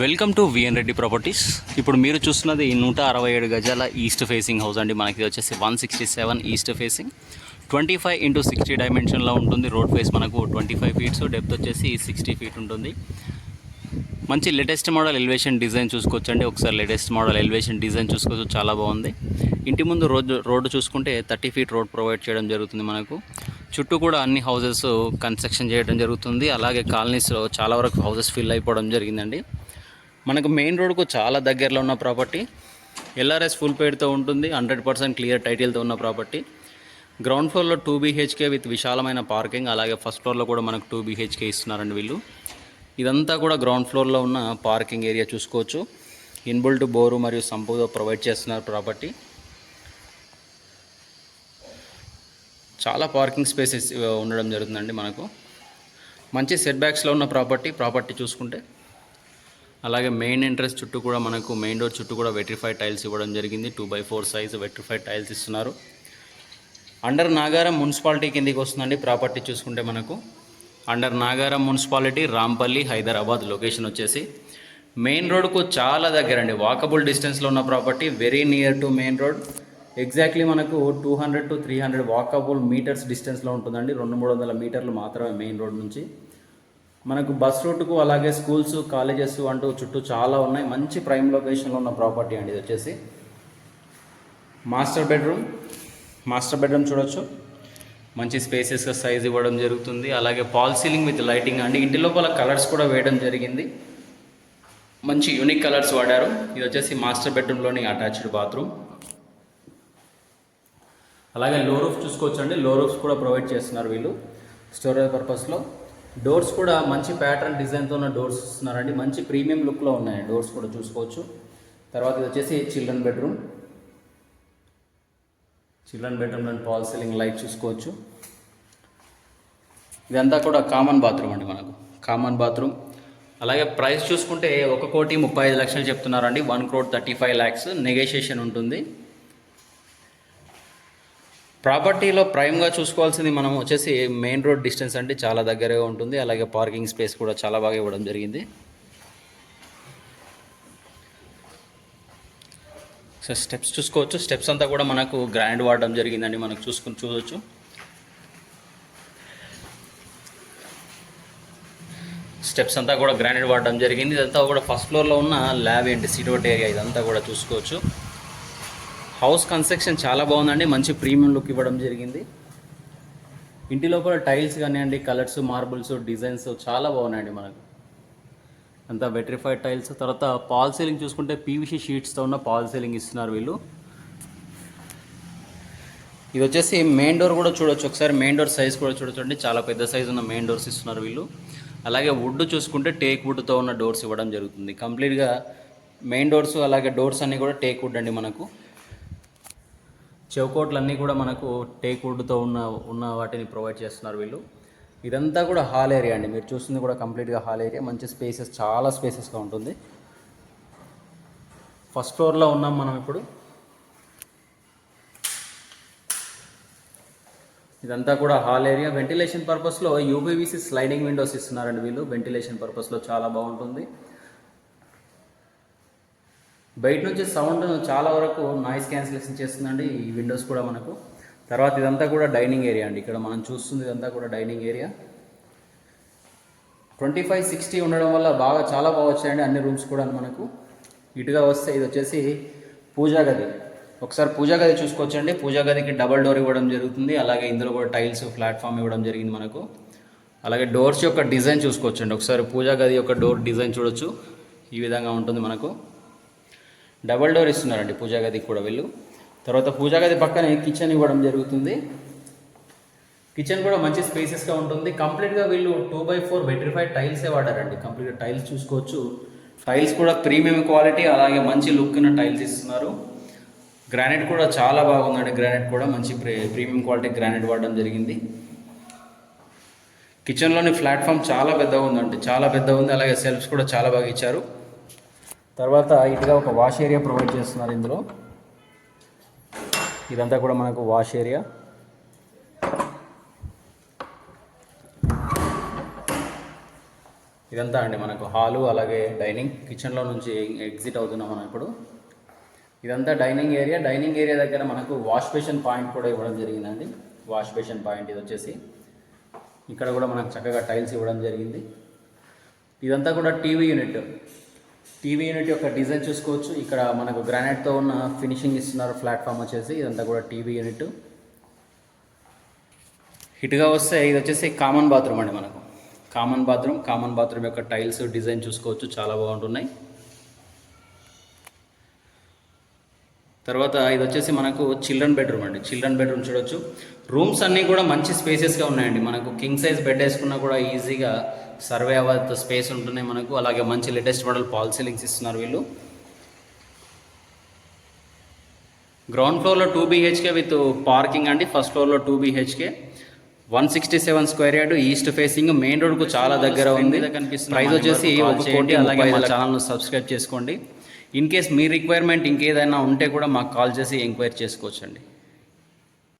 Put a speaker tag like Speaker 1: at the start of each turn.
Speaker 1: Welcome to VN Reddy properties ఇప్పుడు మీరు చూస్తున్నది నూట అరవై ఏడు గజాల ఈస్ట్ ఫేసింగ్ హౌస్ అండి. మనకి ఇది వచ్చేసి one sixty seven east facing twenty five into sixty డైమెన్షన్లో ఉంటుంది. రోడ్ ఫేస్ మనకు ట్వంటీ ఫైవ్ ఫీట్స్ డెప్త్ వచ్చేసి సిక్స్టీ ఫీట్ ఉంటుంది. మంచి లేటెస్ట్ మోడల్ ఎలివేషన్ డిజైన్ చూసుకోవచ్చండి. ఒకసారి లేటెస్ట్ మోడల్ ఎలివేషన్ డిజైన్ చూసుకోవచ్చు. చాలా బాగుంది. ఇంటి ముందు రోడ్ రోడ్డు చూసుకుంటే థర్టీ ఫీట్ రోడ్ ప్రొవైడ్ చేయడం జరుగుతుంది మనకు. చుట్టూ కూడా అన్ని హౌజెస్ కన్స్ట్రక్షన్ చేయడం జరుగుతుంది. అలాగే కాలనీస్లో చాలా వరకు హౌసెస్ ఫిల్ అయిపోవడం జరిగిందండి. మనకు మెయిన్ రోడ్కు చాలా దగ్గరలో ఉన్న ప్రాపర్టీ ఎల్ఆర్ఎస్ ఫుల్ పేడ్తో ఉంటుంది హండ్రెడ్ పర్సెంట్ క్లియర్ టైటిల్తో ఉన్న ప్రాపర్టీ గ్రౌండ్ ఫ్లోర్లో టూ బీహెచ్కే విత్ విశాలమైన పార్కింగ్ అలాగే ఫస్ట్ ఫ్లోర్లో కూడా మనకు టూ బీహెచ్కే ఇస్తున్నారండి వీళ్ళు. ఇదంతా కూడా గ్రౌండ్ ఫ్లోర్లో ఉన్న పార్కింగ్ ఏరియా చూసుకోవచ్చు. ఇన్బుల్ట్ బోరు మరియు సంపూతో ప్రొవైడ్ చేస్తున్నారు ప్రాపర్టీ చాలా పార్కింగ్ స్పేసెస్ ఉండడం జరుగుతుందండి మనకు. మంచి సెట్ బ్యాక్స్లో ఉన్న ప్రాపర్టీ ప్రాపర్టీ చూసుకుంటే. అలాగే మెయిన్ ఎంట్రెన్స్ చుట్టూ కూడా మనకు మెయిన్ డోర్ చుట్టూ కూడా వెట్రిఫైడ్ టైల్స్ ఇవ్వడం జరిగింది. Two by four size vitrified tiles ఇస్తున్నారు. అండర్ నాగారం మున్సిపాలిటీ కిందికి వస్తుందండి. ప్రాపర్టీ చూసుకుంటే మనకు under Nagaram municipality Rampally Hyderabad location వచ్చేసి మెయిన్ రోడ్కు చాలా దగ్గర అండి వాకబుల్ డిస్టెన్స్లో ఉన్న property very near to main road exactly మనకు two hundred to three hundred walkable metres డిస్టెన్స్లో ఉంటుందండి. రెండు మూడు వందల మీటర్లు మాత్రమే మెయిన్ రోడ్ నుంచి. మనకు బస్ రూట్కు అలాగే స్కూల్స్ కాలేజెస్ అంటూ చుట్టూ చాలా ఉన్నాయి. మంచి ప్రైమ్ లొకేషన్లో ఉన్న ప్రాపర్టీ అండి ఇది వచ్చేసి. మాస్టర్ బెడ్రూమ్ మాస్టర్ బెడ్రూమ్ చూడొచ్చు. మంచి స్పేసెస్గా సైజ్ ఇవ్వడం జరుగుతుంది. అలాగే పాల్ సీలింగ్ విత్ లైటింగ్ అండి. ఇంటి లోపల కలర్స్ కూడా వేయడం జరిగింది. మంచి యూనిక్ కలర్స్ వాడారు. ఇది వచ్చేసి మాస్టర్ బెడ్రూమ్లోని అటాచ్డ్ బాత్రూమ్ అలాగే లో రూఫ్ చూసుకోవచ్చు అండి లో రూఫ్స్ కూడా ప్రొవైడ్ చేస్తున్నారు వీళ్ళు. స్టోరేజ్ పర్పస్లో డోర్స్ కూడా మంచి ప్యాటర్న్ డిజైన్తో ఉన్న డోర్స్ ఇస్తున్నారండి. మంచి ప్రీమియం లుక్లో ఉన్నాయి. డోర్స్ కూడా చూసుకోవచ్చు. తర్వాత ఇది వచ్చేసి చిల్డ్రన్ బెడ్రూమ్ చిల్డ్రన్ బెడ్రూమ్లో పాల్ సీలింగ్ లైట్ చూసుకోవచ్చు. ఇదంతా కూడా కామన్ బాత్రూమ్ అండి మనకు. కామన్ బాత్రూమ్ అలాగే ప్రైస్ చూసుకుంటే ఒక కోటి ముప్పై ఐదు లక్షలు చెప్తున్నారండి. One crore thirty five lakhs negotiation ఉంటుంది. ప్రాపర్టీలో ప్రైమ్గా చూసుకోవాల్సింది మనం వచ్చేసి మెయిన్ రోడ్ డిస్టెన్స్ అంటే చాలా దగ్గరగా ఉంటుంది. అలాగే పార్కింగ్ స్పేస్ కూడా చాలా బాగా ఇవ్వడం జరిగింది. సో స్టెప్స్ చూసుకోవచ్చు. స్టెప్స్ అంతా కూడా మనకు గ్రాండ్ వాడడం జరిగిందండి మనకు చూసుకుని చూడవచ్చు స్టెప్స్ అంతా కూడా గ్రానైట్ వాడడం జరిగింది. ఇదంతా కూడా ఫస్ట్ ఫ్లోర్లో ఉన్న ల్యాబ్ ఏంటి సిటోట్ ఏరియా ఇదంతా కూడా చూసుకోవచ్చు. హౌస్ కన్స్ట్రక్షన్ చాలా బాగుందండి. మంచి ప్రీమియం లుక్ ఇవ్వడం జరిగింది. ఇంటి లోపల టైల్స్ కానివ్వండి కలర్స్ మార్బుల్స్ డిజైన్స్ చాలా బాగున్నాయండి మనకు. అంతా వెట్రిఫైడ్ టైల్స్. తర్వాత పాల్ సీలింగ్ చూసుకుంటే పీవీసీ షీట్స్తో ఉన్న పాల్ సీలింగ్ ఇస్తున్నారు వీళ్ళు. ఇది వచ్చేసి మెయిన్ డోర్ కూడా చూడొచ్చు. ఒకసారి మెయిన్ డోర్ సైజ్ కూడా చూడొచ్చండి చాలా పెద్ద సైజ్ ఉన్న మెయిన్ డోర్స్ ఇస్తున్నారు వీళ్ళు. అలాగే వుడ్ చూసుకుంటే టేక్ వుడ్తో ఉన్న డోర్స్ ఇవ్వడం జరుగుతుంది. కంప్లీట్గా మెయిన్ డోర్స్ అలాగే డోర్స్ అన్నీ కూడా టేక్ వుడ్ అండి మనకు. చౌకోట్లు కూడా మనకు టేక్ వుడ్తో ఉన్న ఉన్న వాటిని ప్రొవైడ్ చేస్తున్నారు వీళ్ళు. ఇదంతా కూడా హాల్ ఏరియా అండి. మీరు చూస్తుంది కూడా కంప్లీట్గా హాల్ ఏరియా. మంచి స్పేసెస్ చాలా స్పేసెస్గా ఉంటుంది. ఫస్ట్ ఫ్లోర్లో ఉన్నాం మనం ఇప్పుడు. ఇదంతా కూడా హాల్ ఏరియా. వెంటిలేషన్ పర్పస్లో యూపీవీసీ స్లైడింగ్ విండోస్ ఇస్తున్నారండి వీళ్ళు. వెంటిలేషన్ పర్పస్లో చాలా బాగుంటుంది. బయట నుంచి సౌండ్ చాలా వరకు నాయిస్ క్యాన్సిలేషన్ చేస్తుందండి ఈ విండోస్ కూడా మనకు. తర్వాత ఇదంతా కూడా డైనింగ్ ఏరియా అండి. ఇక్కడ మనం చూస్తుంది ఇదంతా కూడా dining area. Twenty five sixty ఉండడం వల్ల బాగా చాలా బాగా వచ్చాయండి అన్ని రూమ్స్ కూడా మనకు. ఇటుగా వస్తే ఇది వచ్చేసి పూజా గది. ఒకసారి పూజా గది చూసుకోవచ్చండి. పూజా గదికి డబల్ డోర్ ఇవ్వడం జరుగుతుంది. అలాగే ఇందులో కూడా టైల్స్ ప్లాట్ఫామ్ ఇవ్వడం జరిగింది మనకు. అలాగే డోర్స్ యొక్క డిజైన్ చూసుకోవచ్చండి. ఒకసారి పూజా గది యొక్క డోర్ డిజైన్ చూడొచ్చు. ఈ విధంగా ఉంటుంది మనకు. డబల్ డోర్ ఇస్తున్నారండి పూజా గదికి కూడా వీళ్ళు. తర్వాత పూజా గది పక్కనే కిచెన్ ఇవ్వడం జరుగుతుంది. కిచెన్ కూడా మంచి స్పేసెస్గా ఉంటుంది. కంప్లీట్గా వీళ్ళు టూ బై ఫోర్ వెట్రిఫైడ్ టైల్సే వాడారండి. కంప్లీట్గా టైల్స్ చూసుకోవచ్చు. టైల్స్ కూడా ప్రీమియం క్వాలిటీ అలాగే మంచి లుక్ ఉన్న టైల్స్ ఇస్తున్నారు. గ్రానైట్ కూడా చాలా బాగుందండి. గ్రానైట్ కూడా మంచి ప్రీ ప్రీమియం క్వాలిటీ గ్రానైట్ వాడడం జరిగింది. కిచెన్లోని ప్లాట్ఫామ్ చాలా పెద్దగా ఉందండి. చాలా పెద్దగా ఉంది. అలాగే సెల్ఫ్స్ కూడా చాలా బాగా ఇచ్చారు. తర్వాత ఇటుగా ఒక వాష్ ఏరియా ప్రొవైడ్ చేస్తున్నారు ఇందులో. ఇదంతా కూడా మనకు వాష్ ఏరియా. ఇదంతా అండి మనకు హాలు అలాగే డైనింగ్. కిచెన్లో నుంచి ఎగ్జిట్ అవుతున్నాం మనం ఇప్పుడు. ఇదంతా డైనింగ్ ఏరియా. డైనింగ్ ఏరియా దగ్గర మనకు వాష్ బేషన్ పాయింట్ కూడా ఇవ్వడం జరిగిందండి. వాష్ బేషన్ పాయింట్ ఇది వచ్చేసి. ఇక్కడ కూడా మనకు చక్కగా టైల్స్ ఇవ్వడం జరిగింది. ఇదంతా కూడా టీవీ యూనిట్. టీవీ యూనిట్ యొక్క డిజైన్ చూసుకోవచ్చు. ఇక్కడ మనకు గ్రానైట్తో ఉన్న ఫినిషింగ్ ఇస్తున్నారు ప్లాట్ఫామ్ వచ్చేసి. ఇదంతా కూడా టీవీ యూనిట్. హిట్గా వస్తే ఇది వచ్చేసి కామన్ బాత్రూమ్ అండి మనకు. కామన్ బాత్రూమ్ కామన్ బాత్రూమ్ యొక్క టైల్స్ డిజైన్ చూసుకోవచ్చు. చాలా బాగుంటున్నాయి. తర్వాత ఇది వచ్చేసి మనకు చిల్డ్రన్ బెడ్రూమ్ అండి. చిల్డ్రన్ బెడ్రూమ్ చూడొచ్చు. రూమ్స్ అన్నీ కూడా మంచి స్పేసెస్గా ఉన్నాయండి. మనకు కింగ్ సైజ్ బెడ్ వేసుకున్నా కూడా ఈజీగా సర్వే అవ్వత స్పేస్ ఉంటున్నాయి మనకు. అలాగే మంచి లేటెస్ట్ మోడల్ పాల్ సీలింగ్స్ ఇస్తున్నారు వీళ్ళు. గ్రౌండ్ ఫ్లోర్లో టూ బీహెచ్కే విత్ పార్కింగ్ అండి. ఫస్ట్ ఫ్లోర్లో two BHK. One sixty seven square yard east facing. Main రోడ్కు చాలా దగ్గర ఉంది. ప్రైస్ వచ్చేసి ఒక కోటి అలాగే మా ఛానల్ను సబ్స్క్రైబ్ చేసుకోండి. ఇన్ కేస్ మీ రిక్వైర్మెంట్ ఇంకేదైనా ఉంటే కూడా మాకు కాల్ చేసి ఎంక్వైరీ చేసుకోవచ్చండి.